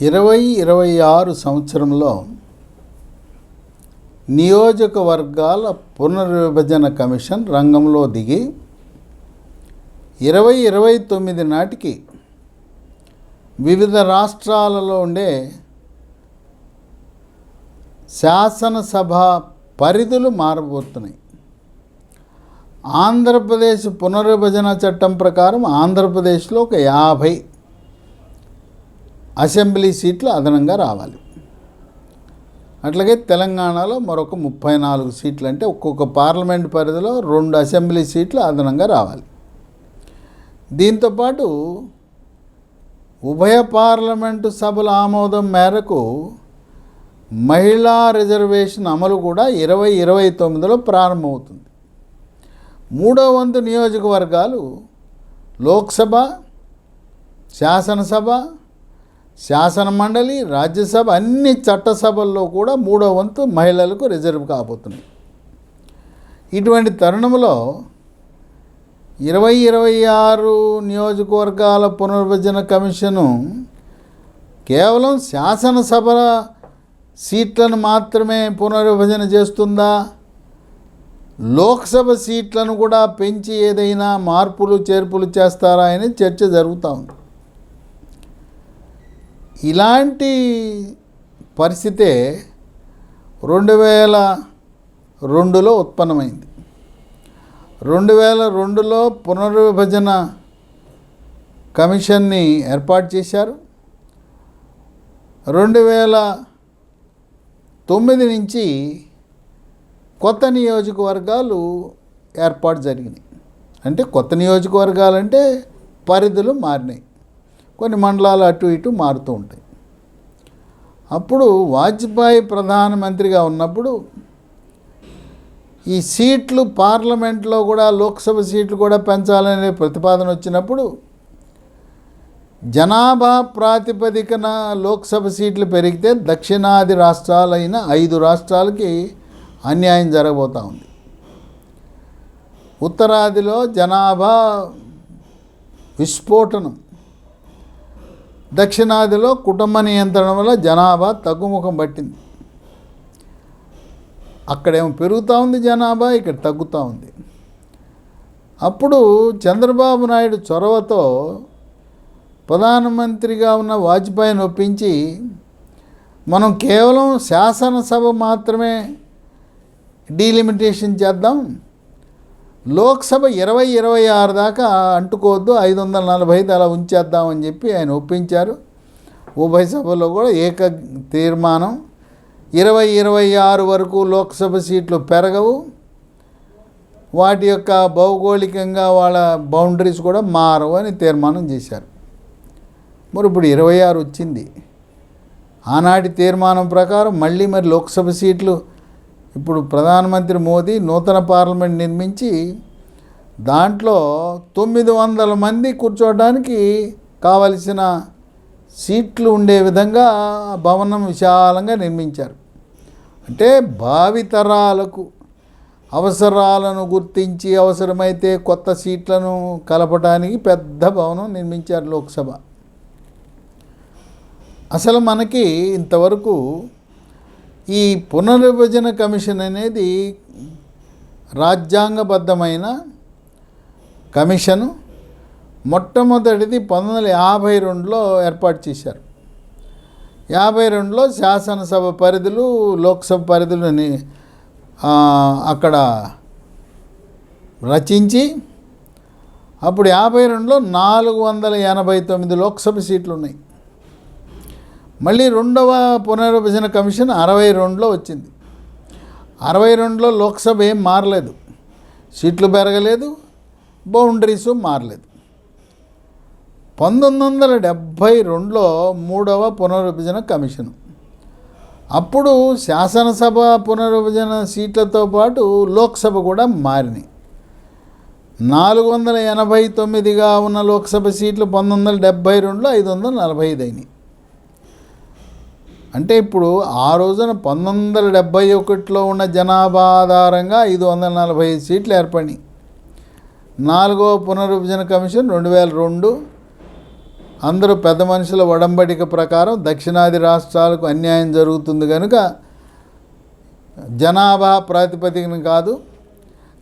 ఇరవై ఇరవై ఆరు సంవత్సరంలో నియోజకవర్గాల పునర్విభజన కమిషన్ రంగంలో దిగి ఇరవై ఇరవై తొమ్మిది నాటికి వివిధ రాష్ట్రాలలో ఉండే శాసనసభ పరిధులు మారబోతున్నాయి. ఆంధ్రప్రదేశ్ పునర్విభజన చట్టం ప్రకారం ఆంధ్రప్రదేశ్లో ఒక యాభై అసెంబ్లీ సీట్లు అదనంగా రావాలి. అట్లాగే తెలంగాణలో మరొక ముప్పై నాలుగు సీట్లు అంటే ఒక్కొక్క పార్లమెంట్ పరిధిలో రెండు అసెంబ్లీ సీట్లు అదనంగా రావాలి. దీంతోపాటు ఉభయ పార్లమెంటు సభల ఆమోదం మేరకు మహిళా రిజర్వేషన్ అమలు కూడా ఇరవై ఇరవై తొమ్మిదిలో ప్రారంభమవుతుంది. మూడో వంతు నియోజకవర్గాలు లోక్సభ శాసనసభ శాసన మండలి రాజ్యసభ అన్ని చట్టసభల్లో కూడా మూడో వంతు మహిళలకు రిజర్వ్ కాబోతున్నాయి. ఇటువంటి తరుణంలో ఇరవై ఇరవై ఆరు నియోజకవర్గాల పునర్విభజన కమిషను కేవలం శాసనసభ సీట్లను మాత్రమే పునర్విభజన చేస్తుందా? లోక్సభ సీట్లను కూడా పెంచి ఏదైనా మార్పులు చేర్పులు చేస్తారా అని చర్చ జరుగుతూ ఉంది. ఇలాంటి పరిస్థితే రెండు వేల రెండులో ఉత్పన్నమైంది. రెండు వేల రెండులో పునర్విభజన కమిషన్ని ఏర్పాటు చేశారు. రెండు వేల తొమ్మిది నుంచి కొత్త నియోజకవర్గాలు ఏర్పాటు జరిగినాయి. అంటే కొత్త నియోజకవర్గాలంటే పరిధులు మారినాయి. కొన్ని మండలాలు అటు ఇటు మారుతూ ఉంటాయి. అప్పుడు వాజ్పేయి ప్రధానమంత్రిగా ఉన్నప్పుడు ఈ సీట్లు పార్లమెంట్లో కూడా లోక్సభ సీట్లు కూడా పెంచాలనే ప్రతిపాదన వచ్చినప్పుడు జనాభా ప్రాతిపదికన లోక్సభ సీట్లు పెరిగితే దక్షిణాది రాష్ట్రాలైన ఐదు రాష్ట్రాలకి అన్యాయం జరగబోతూ ఉంది. ఉత్తరాదిలో జనాభా విస్ఫోటనం. దక్షిణాదిలో కుటుంబ నియంత్రణ వల్ల జనాభా తగ్గుముఖం పట్టింది. అక్కడేమో పెరుగుతూ ఉంది జనాభా ఇక్కడ తగ్గుతూ ఉంది. అప్పుడు చంద్రబాబు నాయుడు చొరవతో ప్రధానమంత్రిగా ఉన్న వాజ్పేయిని ఒప్పించి మనం కేవలం శాసనసభ మాత్రమే డీలిమిటేషన్ చేద్దాం. లోక్సభ ఇరవై ఇరవై ఆరు దాకా అంటుకోవద్దు ఐదు వందల నలభై ఐదు అలా ఉంచేద్దామని చెప్పి ఆయన ఒప్పించారు. ఉభయ సభలో కూడా ఏక తీర్మానం. ఇరవై ఇరవై ఆరు వరకు లోక్సభ సీట్లు పెరగవు. వాటి యొక్క భౌగోళికంగా వాళ్ళ బౌండరీస్ కూడా మారవు అని తీర్మానం చేశారు. మరి ఇప్పుడు ఇరవై ఆరు వచ్చింది. ఆనాటి తీర్మానం ప్రకారం మళ్ళీ మరి లోక్సభ సీట్లు ఇప్పుడు ప్రధానమంత్రి మోదీ నూతన పార్లమెంట్ నిర్మించి దాంట్లో తొమ్మిది వందల మంది కూర్చోవడానికి కావలసిన సీట్లు ఉండే విధంగా భవనం విశాలంగా నిర్మించారు. అంటే భావితరాలకు అవసరాలను గుర్తించి అవసరమైతే కొత్త సీట్లను కలపడానికి పెద్ద భవనం నిర్మించారు లోక్సభ. అసలు మనకి ఇంతవరకు ఈ పునర్విభజన కమిషన్ అనేది రాజ్యాంగబద్ధమైన కమిషను మొట్టమొదటిది పంతొమ్మిది వందల యాభై రెండులో ఏర్పాటు చేశారు. యాభై రెండులో శాసనసభ పరిధులు లోక్సభ పరిధులని అక్కడ రచించి అప్పుడు యాభై రెండులో నాలుగు వందల ఎనభై తొమ్మిది లోక్సభ సీట్లు ఉన్నాయి మళ్ళీ రెండవ పునర్విభజన కమిషన్ అరవై రెండులో వచ్చింది. అరవై రెండులో లోక్సభ ఏం మారలేదు. సీట్లు పెరగలేదు బౌండరీసు మారలేదు. పంతొమ్మిది వందల డెబ్భై రెండులో మూడవ పునర్విభజన కమిషన్. అప్పుడు శాసనసభ పునర్విభజన సీట్లతో పాటు లోక్సభ కూడా మారినాయి నాలుగు వందల ఎనభై తొమ్మిదిగా ఉన్న లోక్సభ సీట్లు పంతొమ్మిది వందల డెబ్భై రెండులో ఐదు వందల నలభై ఐదు అయినాయి. అంటే ఇప్పుడు ఆ రోజున పంతొమ్మిది వందల డెబ్భై ఒకటిలో ఉన్న జనాభా ఆధారంగా ఐదు వందల నలభై ఐదు సీట్లు ఏర్పడినాయి. నాలుగో పునర్విభజన కమిషన్ రెండు వేల రెండు. అందరూ పెద్ద మనుషుల ఒడంబడిక ప్రకారం దక్షిణాది రాష్ట్రాలకు అన్యాయం జరుగుతుంది కనుక జనాభా ప్రాతిపదికన కాదు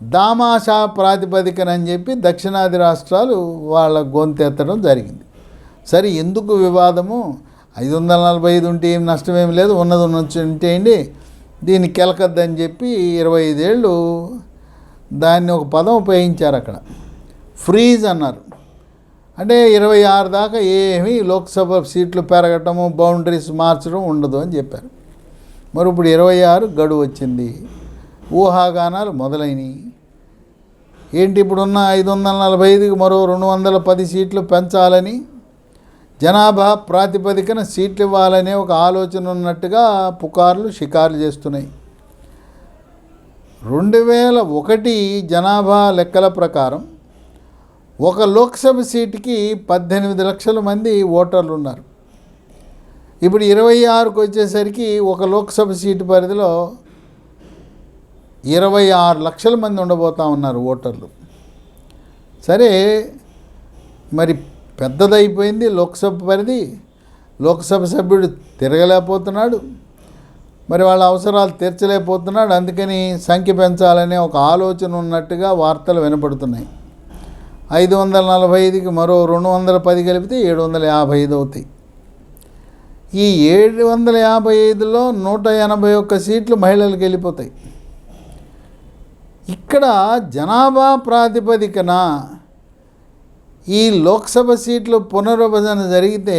దామాషా ప్రాతిపదికన అని చెప్పి దక్షిణాది రాష్ట్రాలు వాళ్ళ గొంతెత్తడం జరిగింది. సరే ఎందుకు వివాదము? ఐదు వందల నలభై ఐదు ఉంటే ఏం నష్టమేం లేదు ఉన్నది ఉన్నచ్చు ఉంటేయండి దీన్ని కెలకద్దని చెప్పి ఇరవై ఐదేళ్ళు దాన్ని ఒక పదం ఉపయోగించారు అక్కడ. ఫ్రీజ్ అన్నారు. అంటే ఇరవై ఆరు దాకా ఏమీ లోక్సభ సీట్లు పెరగటము బౌండరీస్ మార్చడం ఉండదు అని చెప్పారు. మరి ఇప్పుడు ఇరవై ఆరు గడువు వచ్చింది ఊహాగానాలు మొదలైనవి ఏంటి ఇప్పుడున్న ఐదు వందల నలభై ఐదుకి మరో రెండు వందల పది సీట్లు పెంచాలని జనాభా ప్రాతిపదికన సీట్లు ఇవ్వాలనే ఒక ఆలోచన ఉన్నట్టుగా పుకార్లు షికార్లు చేస్తున్నాయి. రెండు వేల ఒకటి జనాభా లెక్కల ప్రకారం ఒక లోక్సభ సీటుకి పద్దెనిమిది లక్షల మంది ఓటర్లు ఉన్నారు ఇప్పుడు ఇరవై ఆరుకు వచ్చేసరికి ఒక లోక్సభ సీటు పరిధిలో ఇరవై ఆరు లక్షల మంది ఉండబోతా ఉన్నారు ఓటర్లు. సరే మరి పెద్దదైపోయింది లోక్సభ పరిధి. లోక్సభ సభ్యుడు తిరగలేకపోతున్నాడు. మరి వాళ్ళ అవసరాలు తీర్చలేకపోతున్నాడు. అందుకని సంఖ్య పెంచాలనే ఒక ఆలోచన ఉన్నట్టుగా వార్తలు వినపడుతున్నాయి. ఐదు వందల నలభై ఐదుకి మరో రెండు వందల పది కలిపితే ఏడు వందల యాభై ఐదు అవుతాయి. ఈ ఏడు వందల యాభై ఐదులో నూట ఎనభై ఒక్క సీట్లు మహిళలకు వెళ్ళిపోతాయి. ఇక్కడ జనాభా ప్రాతిపదికన ఈ లోక్సభ సీట్లు పునర్విభజన జరిగితే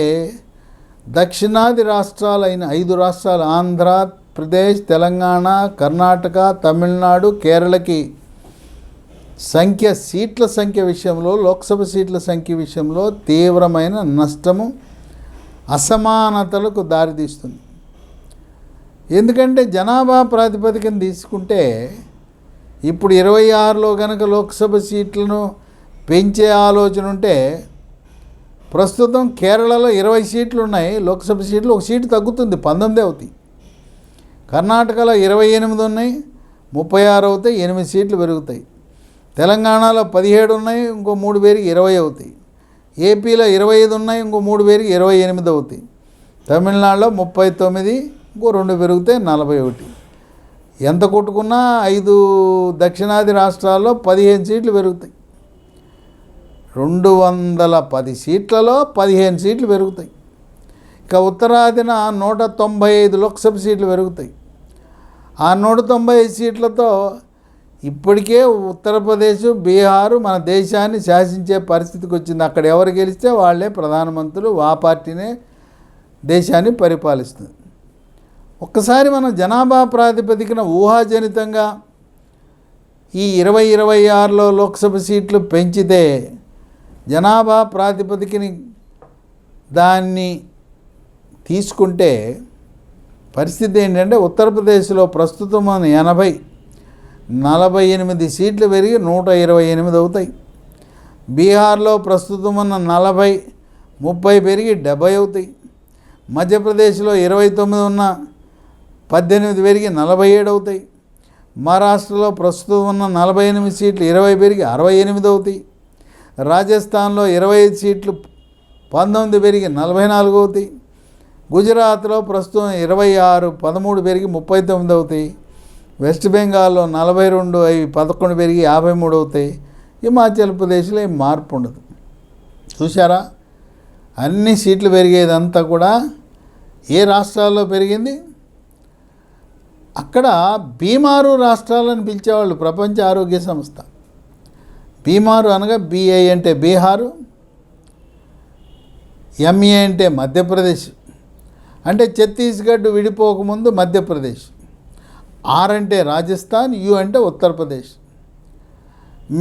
దక్షిణాది రాష్ట్రాలైన ఐదు రాష్ట్రాలు ఆంధ్ర ప్రదేశ్ తెలంగాణ కర్ణాటక తమిళనాడు కేరళకి సంఖ్య సీట్ల సంఖ్య విషయంలో లోక్సభ సీట్ల సంఖ్య విషయంలో తీవ్రమైన నష్టము అసమానతలకు దారితీస్తుంది. ఎందుకంటే జనాభా ప్రాతిపదికన తీసుకుంటే ఇప్పుడు ఇరవై ఆరులో కనుక లోక్సభ సీట్లను పెంచే ఆలోచన ఉంటే ప్రస్తుతం కేరళలో ఇరవై సీట్లు ఉన్నాయి లోక్సభ సీట్లు ఒక సీటు తగ్గుతుంది పంతొమ్మిది అవుతాయి. కర్ణాటకలో ఇరవై ఎనిమిది ఉన్నాయి ముప్పై ఆరు అవుతాయి ఎనిమిది సీట్లు పెరుగుతాయి. తెలంగాణలో పదిహేడు ఉన్నాయి ఇంకో మూడు పేరుకి ఇరవై అవుతాయి. ఏపీలో ఇరవై ఐదు ఉన్నాయి ఇంకో మూడు పేరుకి ఇరవై ఎనిమిది అవుతాయి. తమిళనాడులో ముప్పై తొమ్మిది ఇంకో రెండు పెరిగితే నలభై ఒకటి. ఎంత కొట్టుకున్నా ఐదు దక్షిణాది రాష్ట్రాల్లో పదిహేను సీట్లు పెరుగుతాయి. రెండు వందల పది సీట్లలో పదిహేను సీట్లు పెరుగుతాయి. ఇక ఉత్తరాదిన నూట తొంభై ఐదు లోక్సభ సీట్లు పెరుగుతాయి. ఆ నూట తొంభై ఐదు సీట్లతో ఇప్పటికే ఉత్తరప్రదేశ్ బీహారు మన దేశాన్ని శాసించే పరిస్థితికి వచ్చింది. అక్కడ ఎవరు గెలిస్తే వాళ్ళే ప్రధానమంత్రులు ఆ పార్టీనే దేశాన్ని పరిపాలిస్తుంది. ఒక్కసారి మనం జనాభా ప్రాతిపదికన ఊహాజనితంగా ఈ ఇరవై ఇరవై ఆరులో లోక్సభ సీట్లు పెంచితే జనాభా ప్రాతిపదికని దాన్ని తీసుకుంటే పరిస్థితి ఏంటంటే ఉత్తరప్రదేశ్లో ప్రస్తుతం మన ఎనభై నలభై ఎనిమిది సీట్లు పెరిగి నూట ఇరవై ఎనిమిది అవుతాయి. బీహార్లో ప్రస్తుతం ఉన్న నలభై ముప్పై పెరిగి డెబ్బై అవుతాయి. మధ్యప్రదేశ్లో ఇరవై తొమ్మిది ఉన్న పద్దెనిమిది పెరిగి నలభై ఏడు అవుతాయి. మహారాష్ట్రలో ప్రస్తుతం ఉన్న నలభై ఎనిమిది సీట్లు ఇరవై పెరిగి అరవై ఎనిమిది అవుతాయి. రాజస్థాన్లో ఇరవై ఐదు సీట్లు పంతొమ్మిది పెరిగి నలభై నాలుగు అవుతాయి. గుజరాత్లో ప్రస్తుతం ఇరవై ఆరు పదమూడు పెరిగి ముప్పై తొమ్మిది అవుతాయి. వెస్ట్ బెంగాల్లో నలభై రెండు అవి పదకొండు పెరిగి యాభై మూడు అవుతాయి. హిమాచల్ ప్రదేశ్లో ఏం మార్పు ఉండదు. చూసారా అన్ని సీట్లు పెరిగేదంతా కూడా ఏ రాష్ట్రాల్లో పెరిగింది? అక్కడ బీమారు రాష్ట్రాలను పిలిచేవాళ్ళు ప్రపంచ ఆరోగ్య సంస్థ. బీమారు అనగా బీఏ అంటే బీహారు ఎంఏ అంటే మధ్యప్రదేశ్. అంటే ఛత్తీస్గఢ్ విడిపోకముందు మధ్యప్రదేశ్. ఆర్ అంటే రాజస్థాన్ యు అంటే ఉత్తరప్రదేశ్.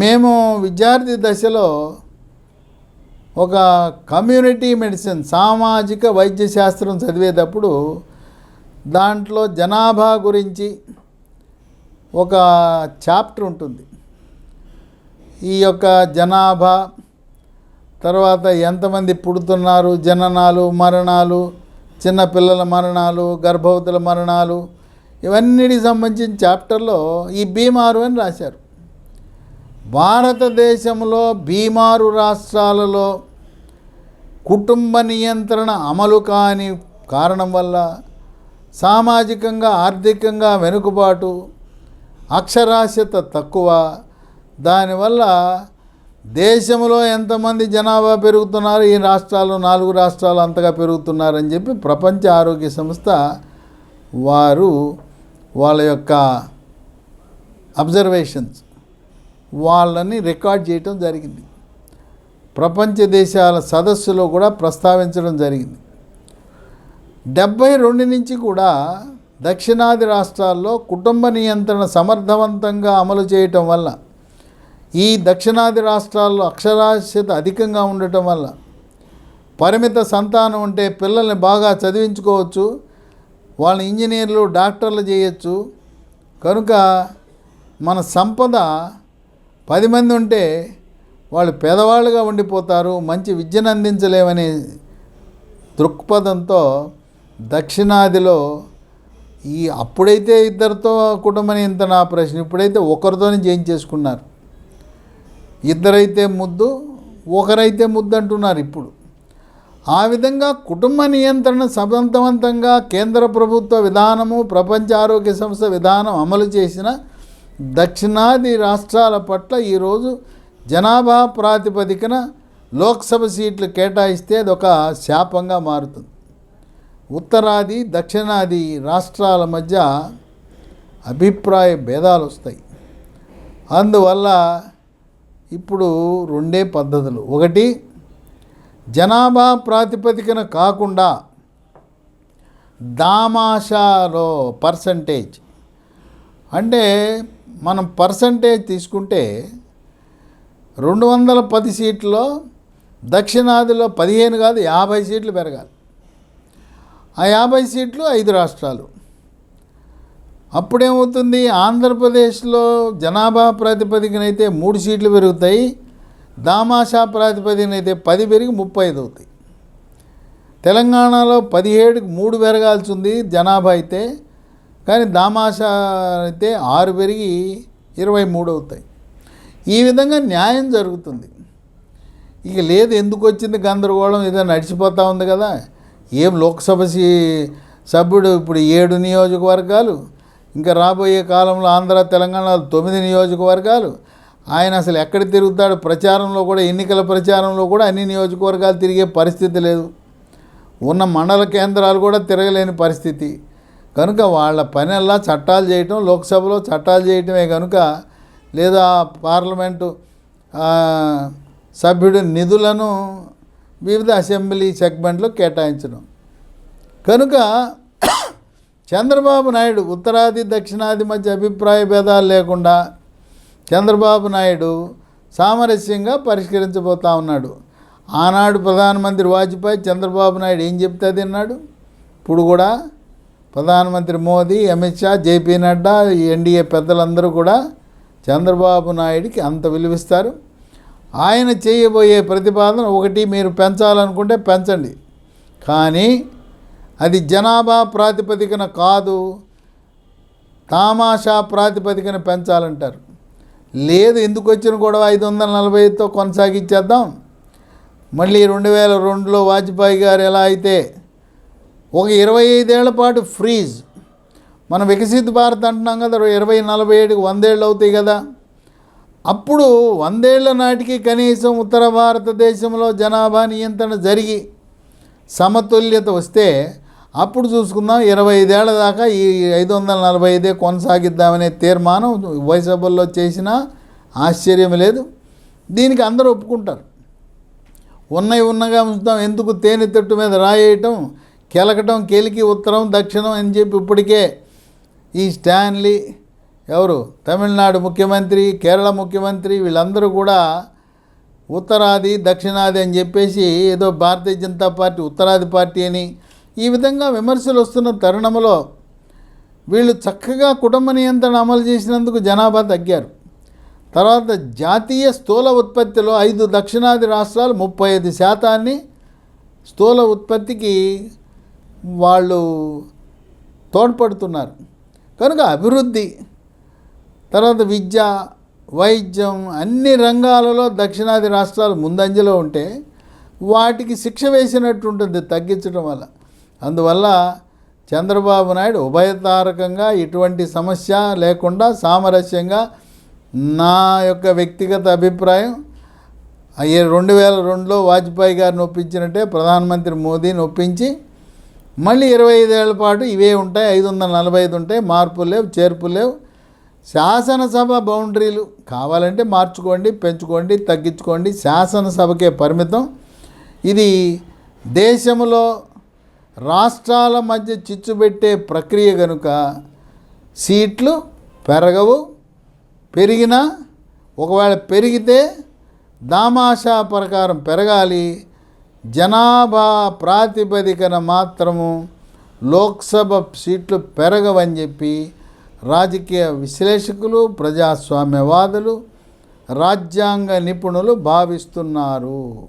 మేము విద్యార్థి దశలో ఒక కమ్యూనిటీ మెడిసిన్ సామాజిక వైద్య శాస్త్రం చదివేటప్పుడు దాంట్లో జనాభా గురించి ఒక చాప్టర్ ఉంటుంది. ఈ యొక్క జనాభా తర్వాత ఎంతమంది పుడుతున్నారు జననాలు మరణాలు చిన్నపిల్లల మరణాలు గర్భవతుల మరణాలు ఇవన్నిటికి సంబంధించిన చాప్టర్లో ఈ బీమారు అని రాశారు. భారతదేశంలో బీమారు రాష్ట్రాలలో కుటుంబ నియంత్రణ అమలు కాని కారణం వల్ల సామాజికంగా ఆర్థికంగా వెనుకబాటు అక్షరాస్యత తక్కువ దానివల్ల దేశంలో ఎంతమంది జనాభా పెరుగుతున్నారు ఈ రాష్ట్రాలు నాలుగు రాష్ట్రాలు అంతగా పెరుగుతున్నారని చెప్పి ప్రపంచ ఆరోగ్య సంస్థ వారు వాళ్ళ యొక్క అబ్జర్వేషన్స్ వాళ్ళని రికార్డ్ చేయటం జరిగింది. ప్రపంచ దేశాల సదస్సులో కూడా ప్రస్తావించడం జరిగింది. డెబ్భై రెండు నుంచి కూడా దక్షిణాది రాష్ట్రాల్లో కుటుంబ నియంత్రణ సమర్థవంతంగా అమలు చేయటం వల్ల ఈ దక్షిణాది రాష్ట్రాల్లో అక్షరాస్యత అధికంగా ఉండటం వల్ల పరిమిత సంతానం ఉంటే పిల్లల్ని బాగా చదివించుకోవచ్చు వాళ్ళని ఇంజనీర్లు డాక్టర్లు చేయొచ్చు. కనుక మన సంపద పది మంది ఉంటే వాళ్ళు పేదవాళ్ళుగా ఉండిపోతారు మంచి విద్యను అందించలేమనే దృక్పథంతో దక్షిణాదిలో ఈ అప్పుడైతే ఇద్దరితో కుటుంబం ఇంత నా ఆపరేషన్ ఇప్పుడైతే ఒకరితోనే చేయించేసుకున్నారు ఇద్దరైతే ముద్దు ఒకరైతే ముద్దు అంటున్నారు ఇప్పుడు. ఆ విధంగా కుటుంబ నియంత్రణ సమర్థవంతంగా కేంద్ర ప్రభుత్వ విధానము ప్రపంచ ఆరోగ్య సంస్థ విధానం అమలు చేసిన దక్షిణాది రాష్ట్రాల పట్ల ఈరోజు జనాభా ప్రాతిపదికన లోక్సభ సీట్లు కేటాయిస్తే అది ఒక శాపంగా మారుతుంది. ఉత్తరాది దక్షిణాది రాష్ట్రాల మధ్య అభిప్రాయ భేదాలు వస్తాయి అందువల్ల ఇప్పుడు రెండే పద్ధతులు. ఒకటి జనాభా ప్రాతిపదికన కాకుండా దామాషాలో పర్సంటేజ్. అంటే మనం పర్సంటేజ్ తీసుకుంటే రెండు వందల పది సీట్లలో దక్షిణాదిలో పదిహేను కాదు యాభై సీట్లు పెరగాలి. ఆ యాభై సీట్లు ఐదు రాష్ట్రాలు. అప్పుడేమవుతుంది? ఆంధ్రప్రదేశ్లో జనాభా ప్రాతిపదికన అయితే మూడు సీట్లు పెరుగుతాయి. దామాషా ప్రాతిపదికన అయితే పది పెరిగి ముప్పై ఐదు అవుతాయి. తెలంగాణలో పదిహేడుకి మూడు పెరగాల్సి ఉంది జనాభా అయితే కానీ దామాషా అయితే ఆరు పెరిగి ఇరవై మూడు అవుతాయి. ఈ విధంగా న్యాయం జరుగుతుంది. ఇక లేదు ఎందుకు వచ్చింది గందరగోళం? ఏదో నడిచిపోతూ ఉంది కదా. ఏం లోక్సభ సీ- సభ్యుడు ఇప్పుడు ఏడు నియోజకవర్గాలు ఇంకా రాబోయే కాలంలో ఆంధ్ర తెలంగాణలో తొమ్మిది నియోజకవర్గాలు. ఆయన అసలు ఎక్కడ తిరుగుతాడు? ప్రచారంలో కూడా ఎన్నికల ప్రచారంలో కూడా అన్ని నియోజకవర్గాలు తిరిగే పరిస్థితి లేదు. ఉన్న మండల కేంద్రాలు కూడా తిరగలేని పరిస్థితి. కనుక వాళ్ళ పనల్లా చట్టాలు చేయటం లోక్సభలో చట్టాలు చేయటమే కనుక లేదా పార్లమెంటు సభ్యుడి నిధులను వివిధ అసెంబ్లీ సెగ్మెంట్లో కేటాయించడం. కనుక చంద్రబాబు నాయుడు ఉత్తరాది దక్షిణాది మధ్య అభిప్రాయ భేదాలు లేకుండా చంద్రబాబు నాయుడు సామరస్యంగా పరిష్కరించబోతా ఉన్నాడు. ఆనాడు ప్రధానమంత్రి వాజ్పేయి చంద్రబాబు నాయుడు ఏం చెప్తే తిన్నాడు ఇప్పుడు కూడా ప్రధానమంత్రి మోదీ అమిత్ షా జేపీ నడ్డా ఎన్డీఏ పెద్దలందరూ కూడా చంద్రబాబు నాయుడికి అంత విలువిస్తారు. ఆయన చేయబోయే ప్రతిపాదన ఒకటి మీరు పెంచాలనుకుంటే పెంచండి. కానీ అది జనాభా ప్రాతిపదికన కాదు తామాషా ప్రాతిపదికన పెంచాలంటారు. లేదు ఎందుకు వచ్చిన గొడవ ఐదు వందల నలభైతో కొనసాగించేద్దాం? మళ్ళీ రెండు వేల రెండులో వాజ్పేయి గారు ఎలా అయితే ఒక ఇరవై ఐదేళ్ళ పాటు ఫ్రీజ్ మనం వికసిత భారత్ అంటున్నాం కదా ఇరవై నలభై ఏడుకి వందేళ్ళు అవుతాయి కదా. అప్పుడు వందేళ్ళ నాటికి కనీసం ఉత్తర భారతదేశంలో జనాభా నియంత్రణ జరిగి సమతుల్యత వస్తే అప్పుడు చూసుకుందాం ఇరవై ఐదేళ్ళ దాకా ఈ ఐదు వందల నలభై ఐదే కొనసాగిద్దామనే తీర్మానం వైసభల్లో చేసినా ఆశ్చర్యం లేదు. దీనికి అందరూ ఒప్పుకుంటారు. ఉన్నవి ఉన్నగా ఉంచుతాం ఎందుకు తేనె తట్టు మీద రాయేయటం కెలకటం కెలికి ఉత్తరం దక్షిణం అని చెప్పి ఇప్పటికే ఈ స్టాన్లీ ఎవరు తమిళనాడు ముఖ్యమంత్రి కేరళ ముఖ్యమంత్రి వీళ్ళందరూ కూడా ఉత్తరాది దక్షిణాది అని చెప్పేసి ఏదో భారతీయ జనతా పార్టీ ఉత్తరాది పార్టీ అని ఈ విధంగా విమర్శలు వస్తున్న తరుణంలో వీళ్ళు చక్కగా కుటుంబ నియంత్రణ అమలు చేసినందుకు జనాభా తగ్గారు. తర్వాత జాతీయ స్థూల ఉత్పత్తిలో ఐదు దక్షిణాది రాష్ట్రాలు ముప్పై ఐదు శాతాన్ని స్థూల ఉత్పత్తికి వాళ్ళు తోడ్పడుతున్నారు. కనుక అభివృద్ధి తర్వాత విద్య వైద్యం అన్ని రంగాలలో దక్షిణాది రాష్ట్రాలు ముందంజలో ఉంటే వాటికి శిక్ష వేసినట్టు ఉంటుంది తగ్గించడం వల్ల. అందువల్ల చంద్రబాబు నాయుడు ఉభయతారకంగా ఇటువంటి సమస్య లేకుండా సామరస్యంగా నా యొక్క వ్యక్తిగత అభిప్రాయం అయ్యే రెండు వేల రెండులో వాజ్పేయి గారిని ఒప్పించినట్టే ప్రధానమంత్రి మోదీని ఒప్పించి మళ్ళీ ఇరవై ఐదేళ్ళ పాటు ఇవే ఉంటాయి ఐదు వందల నలభై ఐదు ఉంటాయి మార్పులు లేవు చేర్పులు లేవు. శాసనసభ బౌండరీలు కావాలంటే మార్చుకోండి పెంచుకోండి తగ్గించుకోండి శాసనసభకే పరిమితం. ఇది దేశంలో రాష్ట్రాల మధ్య చిచ్చుబెట్టే ప్రక్రియ కనుక సీట్లు పెరగవు పెరిగినా ఒకవేళ పెరిగితే దామాషా ప్రకారం పెరగాలి. జనాభా ప్రాతిపదికన మాత్రము లోక్సభ సీట్లు పెరగవని చెప్పి రాజకీయ విశ్లేషకులు ప్రజాస్వామ్యవాదులు రాజ్యాంగ నిపుణులు భావిస్తున్నారు.